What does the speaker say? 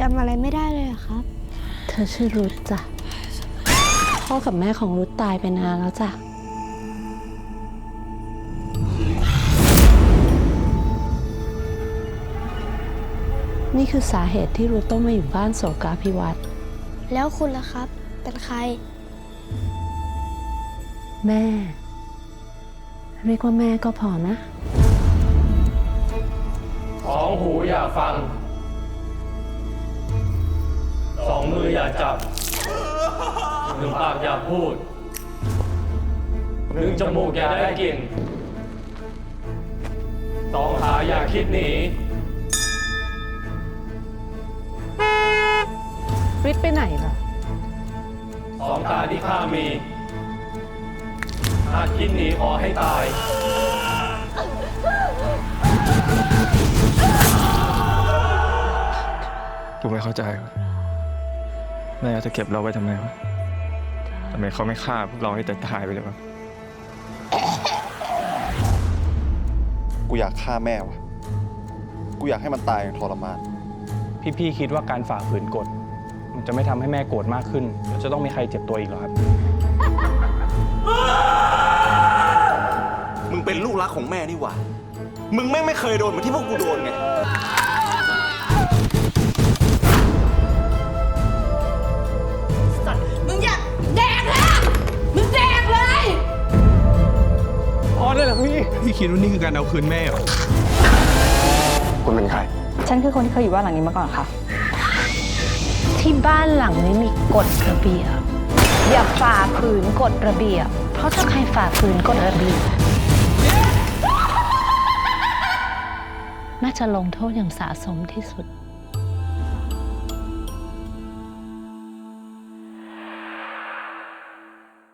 จำอะไรไม่ได้เลยเหรอครับ เธอชื่อรุธจ้ะ พ่อกับแม่ของรุธตายไปนานแล้วจ้ะ นี่คือสาเหตุที่รุธต้องมาอยู่บ้านโสกาพิวัตรแล้วคุณล่ะครับ เป็นใคร แม่ เรียกว่าแม่ก็พอนะ สองหูอย่าฟัง องมืออย่าจับหนึ่งปากอย่าพูดหนึ่งจมูกอย่าได้กลิ่นสองขาอย่าคิดหนีริดไปไหนเหรอสองตาที่ข้ามีหากคิดหนีขอให้ตายกูไม่เข้าใจ ว่ะแม่จะเก็บเราไว้ทำไมวะทำไมเขาไม่ฆ่าพวกเราให้ตายตายๆไปเลยวะ กูอยากฆ่าแม่วะกูอยากให้มันตายอย่างทรมาน พี่ๆคิดว่าการฝ่าฝืนกฎ มันจะไม่ทำให้แม่โกรธมากขึ้นแล้วจะต้องมีใครเจ็บตัวอีกเหรอครับ มึงเป็นลูกรักของแม่นี่หว่า มึงแม่งไม่เคยโดนเหมือนที่พวกกูโดนไง พี่ พี่คิดว่านี่คือการเอาคืนแม่เหรอ คุณเป็นใคร ฉันคือคนที่เคยอยู่บ้านหลังนี้มาก่อนค่ะ ที่บ้านหลังนี้มีกฎระเบียบ อย่าฝ่าฝืนกฎระเบียบ เพราะถ้าใครฝ่าฝืนกฎระเบียบ น่าจะลงโทษอย่างสาสมที่สุด